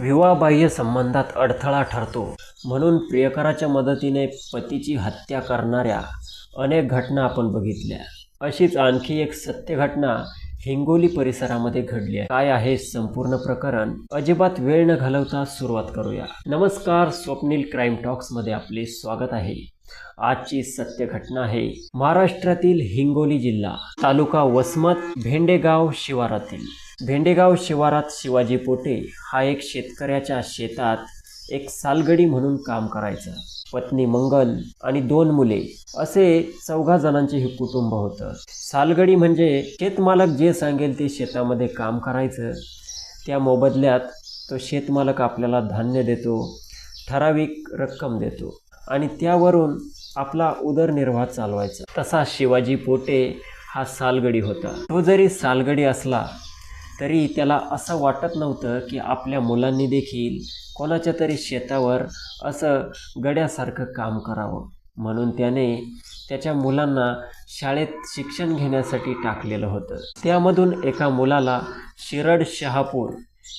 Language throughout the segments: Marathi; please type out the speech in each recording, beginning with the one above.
विवाहबाह्य संबंधात अडथळा ठरतो. म्हणून प्रियकराच्या मदतीने पतीची हत्या करणाऱ्या अनेक घटना आपण बघितल्या. अशीच आणखी एक सत्य घटना हिंगोली परिसरामध्ये घडली आहे. काय आहे संपूर्ण प्रकरण? अजिबात वेळ न घालवता सुरुवात करूया. नमस्कार स्वप्नील क्राईम टॉक्समध्ये आपले स्वागत आहे. आजची सत्य घटना आहे महाराष्ट्रातील हिंगोली जिल्हा तालुका वसमत भेंडेगाव शिवारातील. भेंडेगाव शिवारात शिवाजी पोटे हा एक शेतकऱ्याच्या शेतात एक सालगडी म्हणून काम करायचा. पत्नी मंगल आणि दोन मुले असे चौघा जणांचे हे कुटुंब होतं. सालगडी म्हणजे शेतमालक जे सांगेल ते शेतामध्ये काम करायचं. त्या मोबदल्यात तो शेतमालक आपल्याला धान्य देतो ठराविक रक्कम देतो आणि त्यावरून आपला उदरनिर्वाह चालवायचा. तसा शिवाजी पोटे हा सालगडी होता. तो जरी सालगडी असला तरी त्याला असं वाटत नव्हतं की आपल्या मुलांनी देखील कोणाच्या तरी शेतावर असं गड्यासारखं काम करावं. म्हणून त्याने त्याच्या मुलांना शाळेत शिक्षण घेण्यासाठी टाकलेलं होतं. त्यामधून एका मुलाला शिरड शहापूर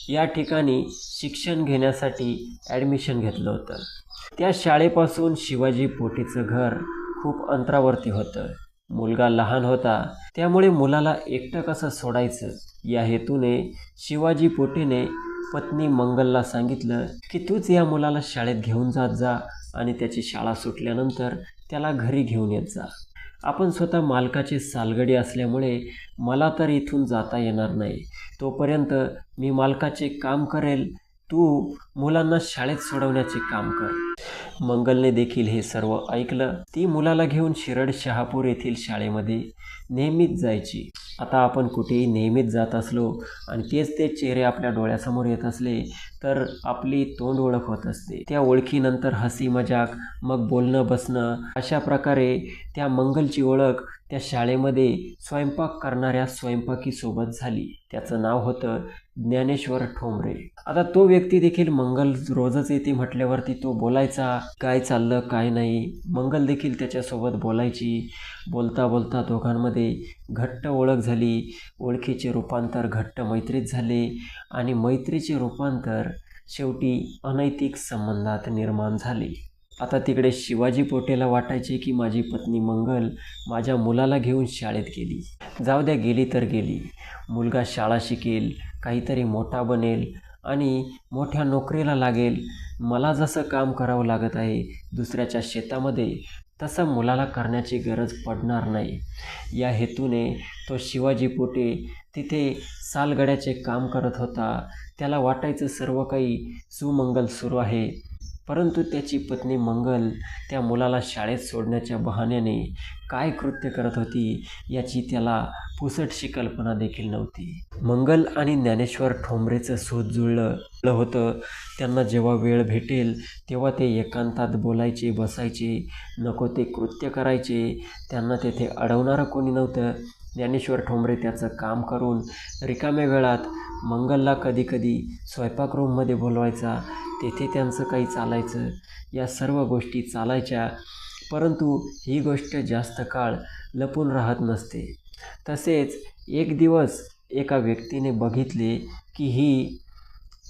या ठिकाणी शिक्षण घेण्यासाठी ॲडमिशन घेतलं होतं. त्या शाळेपासून शिवाजी पोटीचं घर खूप अंतरावरती होतं. मुलगा लहान होता त्यामुळे मुलाला एकटं कसं सोडायचं? या हेतूने शिवाजी पोटेने पत्नी मंगलला सांगितलं की तूच या मुलाला शाळेत घेऊन जात जा आणि त्याची शाळा सुटल्यानंतर त्याला घरी घेऊन येत जा. आपण स्वतः मालकाचे सालगडी असल्यामुळे मला तर इथून जाता येणार नाही. तोपर्यंत मी मालकाचे काम करेल तू मुलांना शाळेत सोडवण्याचे काम कर. मंगलने देखील हे सर्व ऐकलं. ती मुलाला घेऊन शिरड शहापूर येथील शाळेमध्ये नेहमीच जायची. आता आपण कुठेही नेहमीच जात असलो आणि तेच ते चेहरे आपल्या डोळ्यासमोर येत असले तर आपली तोंड ओळख होत असते. त्या ओळखीनंतर हसी मजाक मग बोलणं बसणं अशा प्रकारे त्या मंगलची ओळख त्या शाळेमध्ये स्वयंपाक करणाऱ्या स्वयंपाकीसोबत झाली. त्याचं नाव होतं ज्ञानेश्वर ठोंबरे. आता तो व्यक्ती देखील मंगल रोजच येते म्हटल्यावरती तो बोलायचा काय चाललं काय नाही. मंगल देखील त्याच्यासोबत बोलायची. बोलता बोलता दोघांमध्ये घट्ट ओळख झाली. ओळखीचे रूपांतर घट्ट मैत्रीत झाले आणि मैत्रीचे रूपांतर शेवटी अनैतिक संबंधात निर्माण झाले. आता तिकडे शिवाजी पोटेला वाटायचे की माझी पत्नी मंगल माझ्या मुलाला घेऊन शाळेत गेली. जाऊ द्या गेली तर गेली. मुलगा शाळा शिकेल काहीतरी मोठा बनेल आणि मोठ्या नोकरीला लागेल. मला जसं काम करावं लागत आहे दुसऱ्याच्या शेतामध्ये तसं मुलाला करण्याची गरज पडणार नाही. या हेतूने तो शिवाजी पोटे तिथे सालगड्याचे काम करत होता. त्याला वाटायचं सर्व काही सुमंगल सुरू आहे. परंतु त्याची पत्नी मंगल त्या मुलाला शाळेत सोडण्याच्या बहाण्याने काय कृत्य करत होती याची त्याला पुसटशी कल्पना देखील नव्हती. मंगल आणि ज्ञानेश्वर ठोंबरेचं सूत जुळलं होतं. त्यांना जेव्हा वेळ भेटेल तेव्हा ते एकांतात बोलायचे बसायचे नको ते कृत्य करायचे. त्यांना तेथे अडवणारं कोणी नव्हतं. ज्ञानेश्वर ठोंबरे त्याचं काम करून रिकाम्या वेळात मंगलला कधीकधी स्वयंपाकरूममध्ये बोलवायचा तेथे त्यांचं काही चालायचं या सर्व गोष्टी चालायच्या. परंतु ही गोष्ट जास्त काळ लपून राहत नसते. तसेच एक दिवस एका व्यक्तीने बघितले की ही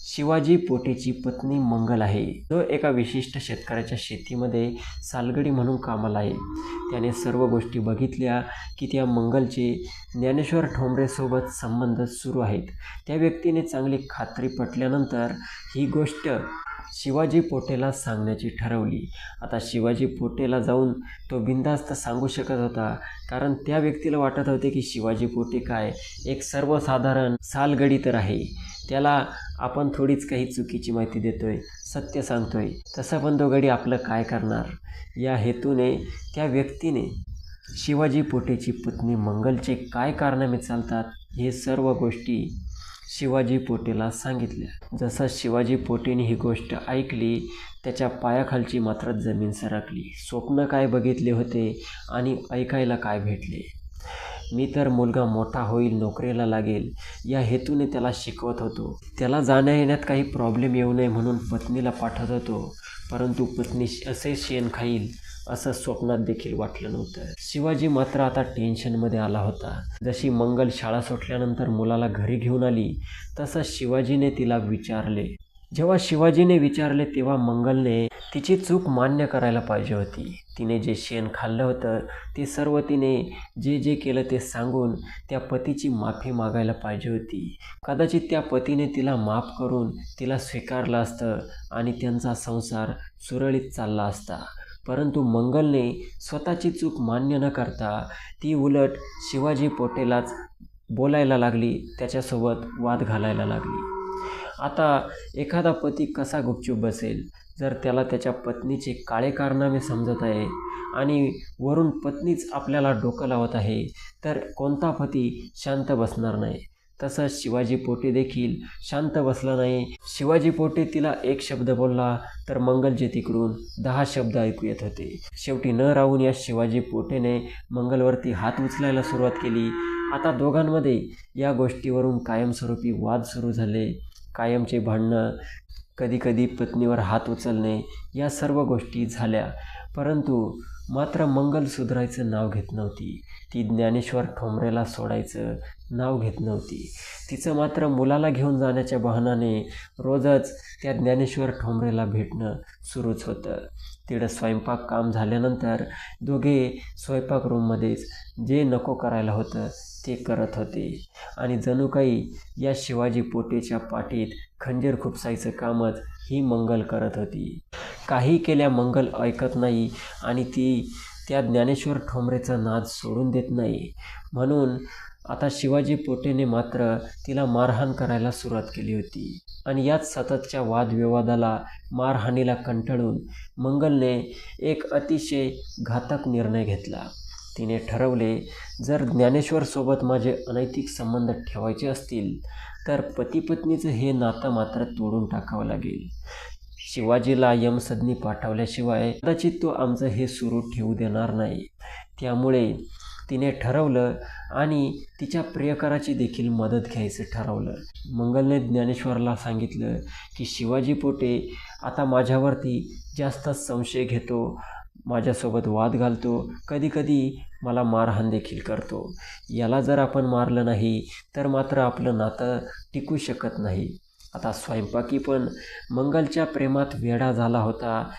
शिवाजी पोटेची पत्नी मंगल आहे. जो एका विशिष्ट शेतकऱ्याच्या शेतीमध्ये सालगडी म्हणून कामाला आहे. त्याने सर्व गोष्टी बघितल्या की त्या मंगलचे ज्ञानेश्वर ठोंबरेसोबत संबंध सुरू आहेत. त्या व्यक्तीने चांगली खात्री पटल्यानंतर ही गोष्ट शिवाजी पोटेला सांगण्याची ठरवली. आता शिवाजी पोटेला जाऊन तो बिंदास्त सांगू शकत होता. कारण त्या व्यक्तीला वाटत होते की शिवाजी पोटे काय? एक सर्वसाधारण सालगडी तर आहे. त्याला आपण थोडीच काही चुकीची माहिती देतोय सत्य सांगतोय. तसं पण तो गडी आपलं काय करणार? या हेतूने त्या व्यक्तीने शिवाजी पोटेची पत्नी मंगलचे काय कारनामे चालतात हे सर्व गोष्टी शिवाजी पोटेला सांगितल्या. जसं शिवाजी पोटेने ही गोष्ट ऐकली त्याच्या पायाखालची मात्र जमीन सरकली. स्वप्न काय बघितले होते आणि ऐकायला काय भेटले? मी तर मुलगा मोठा होईल नोकरीला लागेल. या हेतूने त्याला शिकवत होतो. त्याला जाण्या येण्यात काही प्रॉब्लेम येऊ नये म्हणून पत्नीला पाठवत होतो. परंतु पत्नी असे शेण खाईल असं स्वप्नात देखील वाटलं नव्हतं. शिवाजी मात्र आता टेन्शनमध्ये आला होता. जशी मंगल शाळा सुटल्यानंतर मुलाला घरी घेऊन आली तसं शिवाजीने तिला विचारले जेव्हा शिवाजीने विचारले तेव्हा मंगलने तिची चूक मान्य करायला पाहिजे होती. तिने जे शेण खाल्लं होतं ते सर्व तिने जे जे केलं ते सांगून त्या पतीची माफी मागायला पाहिजे होती. कदाचित त्या पतीने तिला माफ करून तिला स्वीकारलं असतं आणि त्यांचा संसार सुरळीत चालला असता. परंतु मंगलने स्वतःची चूक मान्य न करता ती उलट शिवाजी पोटेलाच बोलायला लागली त्याच्यासोबत वाद घालायला लागली. आता एखादा पती कसा गुपचूप बसेल जर त्याला त्याच्या पत्नीचे काळे कारनामे समजत आहे आणि वरून पत्नीच आपल्याला डोकं लावत आहे तर कोणता पती शांत बसणार नाही? तसंच शिवाजी पोटे देखील शांत बसला नाही. शिवाजी पोटे तिला एक शब्द बोलला तर मंगलचे तिकडून दहा शब्द ऐकू येत होते. शेवटी न राहून या शिवाजी पोटेने मंगलवरती हात उचलायला सुरुवात केली. आता दोघांमध्ये या गोष्टीवरून कायमस्वरूपी वाद सुरू झाले. कायमचे भांडणं कधीकधी पत्नीवर हात उचलणे या सर्व गोष्टी झाल्या. परंतु मात्र मंगल सुधारायचं नाव घेत नव्हती. ती ज्ञानेश्वर ठोंबरेला सोडायचं नाव घेत नव्हती. तिचं मात्र मुलाला घेऊन जाण्याच्या बहाणाने रोजच त्या ज्ञानेश्वर ठोंबरेला भेटणं सुरूच होतं. तिकडं स्वयंपाक काम झाल्यानंतर दोघे स्वयंपाक रूममध्येच जे नको करायला होतं ते करत होते. आणि जणू काही या शिवाजी पोटेच्या पाठीत खंजीर खुपसायचं कामच ही मंगल करत होती. काही केल्या मंगल ऐकत नाही आणि ती त्या ज्ञानेश्वर ठोंबरेचा नाद सोडून देत नाही. म्हणून आता शिवाजी पोटेने मात्र तिला मारहाण करायला सुरुवात केली होती. आणि याच सततच्या वादविवादाला मारहाणीला कंटाळून मंगलने एक अतिशय घातक निर्णय घेतला. तिने ठरवले जर ज्ञानेश्वरसोबत माझे अनैतिक संबंध ठेवायचे असतील तर पतीपत्नीचं हे नातं मात्र तोडून टाकावं लागेल. शिवाजीला यमसदनी पाठवल्याशिवाय कदाचित तो आमचं हे सुरू ठेवू देणार नाही. त्यामुळे तिने ठरवलं आणि तिच्या प्रियकराची देखील मदत घ्यायचं ठरवलं. मंगलने ज्ञानेश्वरला सांगितलं की शिवाजी पोटे आता माझ्यावरती जास्त संशय घेतो माझ्यासोबत वाद घालतो कधीकधी मला मारहाण देखील करतो. याला जर आपण मारलं नाही तर मात्र आपलं नातं टिकू शकत नाही. आता स्वयंपाकी पण मंगलच्या प्रेमात वेडा झाला होता.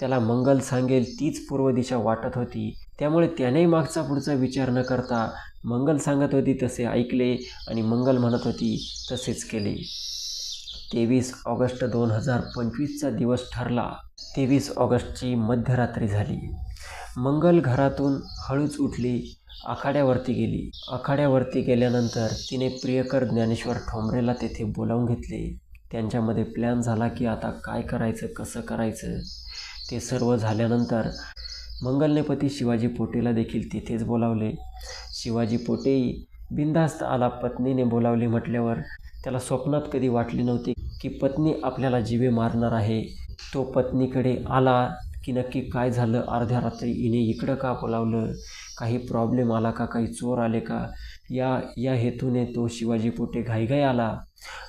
त्याला मंगल सांगेल तीच पूर्व दिशा वाटत होती. त्यामुळे त्यानेही मागचा पुढचा विचार न करता मंगल सांगत होती तसे ऐकले आणि मंगल म्हणत होती तसेच केले. तेवीस ऑगस्ट दोन हजार पंचवीसचा दिवस ठरला. तेवीस ऑगस्टची मध्यरात्री झाली. मंगल घरातून हळूच उठली आखाड्यावरती गेली. आखाड्यावरती गेल्यानंतर तिने प्रियकर ज्ञानेश्वर ठोंबरेला तेथे बोलावून घेतले. त्यांच्यामध्ये प्लॅन झाला की आता काय करायचं कसं करायचं? ते सर्व झाल्यानंतर मंगलनेपती शिवाजी पोटेला देखील तिथेच बोलावले. शिवाजी पोटेही बिनधास्त आला पत्नीने बोलावले म्हटल्यावर त्याला स्वप्नात कधी वाटले नव्हते की पत्नी आपल्याला जीवे मारणार आहे. तो पत्नीकडे आला की नक्की काय झालं? अर्ध्या रात्री हिने इकडं का बोलावलं? काही प्रॉब्लेम आला का? काही चोर आले का? या या हेतूने तो शिवाजी पोटे घाईघाई आला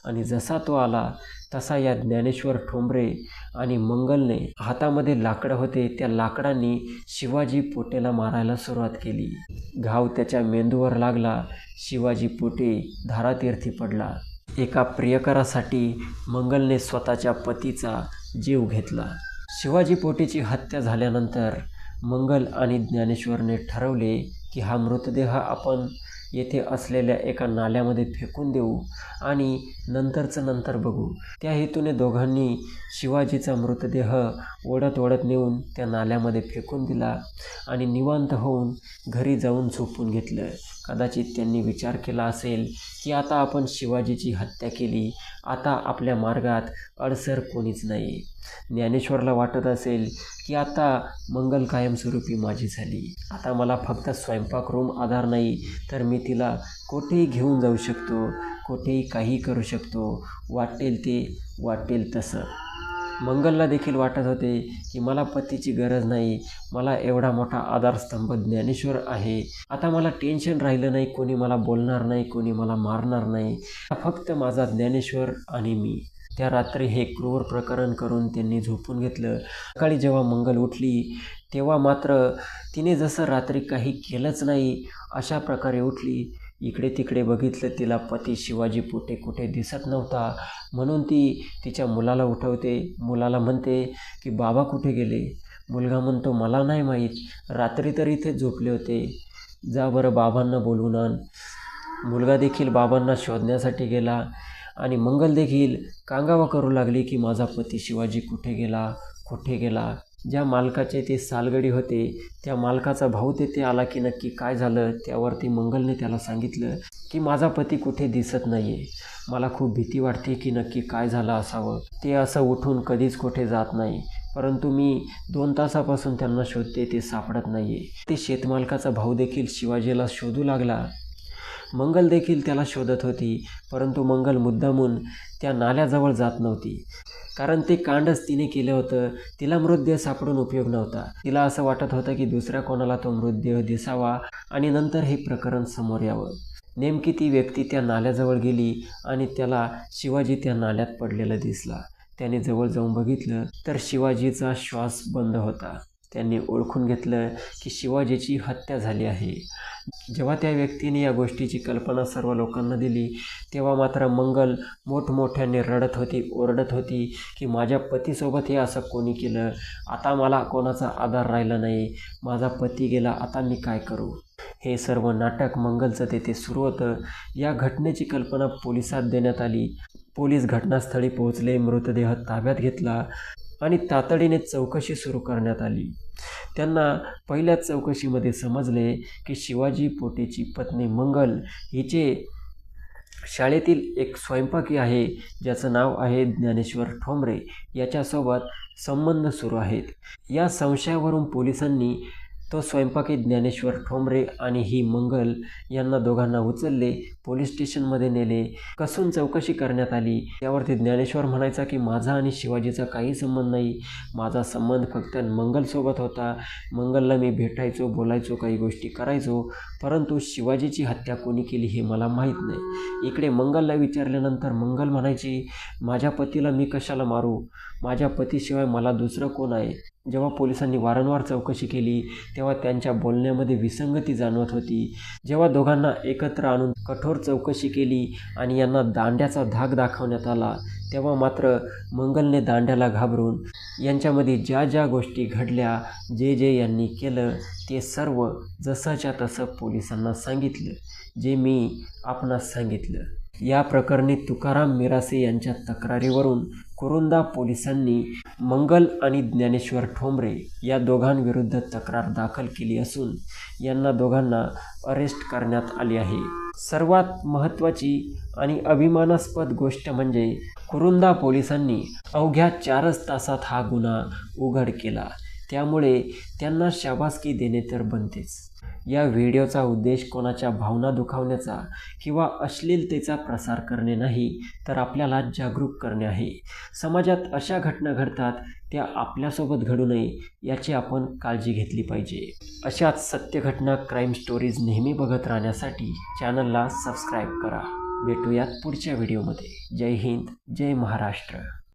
आणि जसा तो आला तसा या ज्ञानेश्वर ठोंबरे आणि मंगलने हातामध्ये लाकडं होते त्या लाकडांनी शिवाजी पोटेला मारायला सुरुवात केली. घाव त्याच्या मेंदूवर लागला शिवाजी पोटे धारातीर्थी पडला. एका प्रियकरासाठी मंगलने स्वतःच्या पतीचा जीव घेतला. शिवाजी पोटेची हत्या झाल्यानंतर मंगल आणि ज्ञानेश्वरने ठरवले की हा मृतदेह आपण येथे असलेल्या एका नाल्यामध्ये फेकून देऊ आणि नंतरचं नंतर बघू. त्या हेतूने दोघांनी शिवाजीचा मृतदेह ओढत ओढत नेऊन त्या नाल्यामध्ये फेकून दिला आणि निवांत होऊन घरी जाऊन झोपून घेतलं. कदाचित त्यांनी विचार केला असेल की आता आपण शिवाजीची हत्या केली आता आपल्या मार्गात अडसर कोणीच नाही. ज्ञानेश्वरला वाटत असेल की आता मंगल कायमस्वरूपी माझी झाली. आता मला फक्त स्वयंपाक रूम आधार नाही तर मी तिला कुठेही घेऊन जाऊ शकतो कुठेही काही करू शकतो. वाटेल ते वाटेल तसं. मंगलला देखील वाटत होते की मला पतीची गरज नाही. मला एवढा मोठा आधारस्तंभ ज्ञानेश्वर आहे. आता मला टेन्शन राहिलं नाही कोणी मला बोलणार नाही कोणी मला मारणार नाही. फक्त माझा ज्ञानेश्वर आणि मी. त्या रात्री हे क्रूर प्रकरण करून त्यांनी झोपून घेतलं. सकाळी जेव्हा मंगल उठली तेव्हा मात्र तिने जसं रात्री काही केलंच नाही अशा प्रकारे उठली. इकडे तिकडे बघितलं तिला पती शिवाजी कुठे कुठे दिसत नव्हता. म्हणून ती तिच्या मुलाला उठवते. मुलाला म्हणते की बाबा कुठे गेले? मुलगा म्हणतो मला नाही माहीत. रात्री तर इथे झोपले होते. जा बरं बाबांना बोलवून आण. मुलगा देखील बाबांना शोधण्यासाठी गेला आणि मंगल देखील कांगावा करू लागली की माझा पती शिवाजी कुठे गेला? कुठे गेला? ज्या मालकाचे ते सालगडी होते त्या मालकाचा भाऊ तेथे आला की नक्की काय झालं त्यावरती मंगलने त्याला सांगितलं की माझा पती कुठे दिसत नाही आहे मला खूप भीती वाटते की नक्की काय झालं असावं. ते असं उठून कधीच कुठे जात नाही. परंतु मी दोन तासापासून त्यांना शोधते ते सापडत नाही आहे ते शेतमालकाचा भाऊ देखील शिवाजीला शोधू लागला. मंगल देखील त्याला शोधत होती परंतु मंगल मुद्दामून त्या नाल्याजवळ जात नव्हती. कारण ते कांडच तिने केलं होतं तिला मृतदेह सापडून उपयोग नव्हता. तिला असं वाटत होतं की दुसऱ्या कोणाला तो मृतदेह दिसावा आणि नंतर हे प्रकरण समोर यावं. नेमकी ती व्यक्ती त्या नाल्याजवळ गेली आणि त्याला शिवाजी त्या नाल्यात पडलेला दिसला. त्याने जवळ जाऊन बघितलं तर शिवाजीचा श्वास बंद होता. त्यांनी ओळखून घेतलं की शिवाजीची हत्या झाली आहे. जेव्हा त्या व्यक्तीने या गोष्टीची कल्पना सर्व लोकांना दिली तेव्हा मात्र मंगल मोठमोठ्याने रडत होती ओरडत होती की माझ्या पतीसोबत हे असं कोणी केलं? आता मला कोणाचा आधार राहिला नाही. माझा पती गेला आता मी काय करू? हे सर्व नाटक मंगलचं तेथे सुरू होतं. या घटनेची कल्पना पोलिसात देण्यात आली. पोलीस घटनास्थळी पोहोचले मृतदेह ताब्यात घेतला. आणि तातडीने चौकशी सुरू करण्यात आली. त्यांना पहिल्याच चौकशीमध्ये समजले की शिवाजी पोटेची पत्नी मंगल हिचे शाळेतील एक स्वयंपाकी आहे ज्याचं नाव आहे ज्ञानेश्वर ठोंबरे. याच्यासोबत संबंध सुरू आहेत. या संशयावरून पोलिसांनी तो स्वयंपाकी ज्ञानेश्वर ठोंबरे आणि ही मंगल यांना दोघांना उचलले पोलीस स्टेशनमध्ये नेले. कसून चौकशी करण्यात आली? त्यावरती ज्ञानेश्वर म्हणायचा की माझा आणि शिवाजीचा काही संबंध नाही. माझा संबंध फक्त मंगलसोबत होता. मंगलला मी भेटायचो बोलायचो काही गोष्टी करायचो परंतु शिवाजीची हत्या कोणी केली हे मला माहीत नाही. इकडे मंगलला विचारल्यानंतर मंगल म्हणायची माझ्या पतीला मी कशाला मारू? माझ्या पतीशिवाय मला दुसरं कोण आहे? जेव्हा पोलिसांनी वारंवार चौकशी केली तेव्हा त्यांच्या बोलण्यामध्ये विसंगती जाणवत होती. जेव्हा दोघांना एकत्र आणून कठोर चौकशी केली आणि यांना दांड्याचा धाक दाखवण्यात आला तेव्हा मात्र मंगलने दांड्याला घाबरून यांच्यामध्ये ज्या ज्या गोष्टी घडल्या जे जे यांनी केलं ते सर्व जसंच्या तसं पोलिसांना सांगितलं जे मी आपणास सांगितलं. या प्रकरणी तुकाराम मिरासे यांच्या तक्रारीवरून कुरुंदा पोलिसांनी मंगल आणि ज्ञानेश्वर ठोंबरे या दोघांविरुद्ध तक्रार दाखल केली असून यांना दोघांना अरेस्ट करण्यात आली आहे. सर्वात महत्त्वाची आणि अभिमानास्पद गोष्ट म्हणजे कुरुंदा पोलिसांनी अवघ्या चारच तासात हा गुन्हा उघड केला. त्यामुळे त्यांना शाबासकी देणे तर बनतेच. या व्हिडिओचा उद्देश कोणाच्या भावना दुखावण्याचा किंवा अश्लीलतेचा प्रसार करणे नाही तर आपल्याला जागरूक करणे आहे. समाजात अशा घटना घडतात त्या आपल्यासोबत घडू नये याची आपण काळजी घेतली पाहिजे. अशाच सत्य घटना क्राईम स्टोरीज नेहमी बघत राहण्यासाठी चॅनलला सबस्क्राईब करा. भेटूयात पुढच्या व्हिडिओमध्ये जय हिंद जय महाराष्ट्र.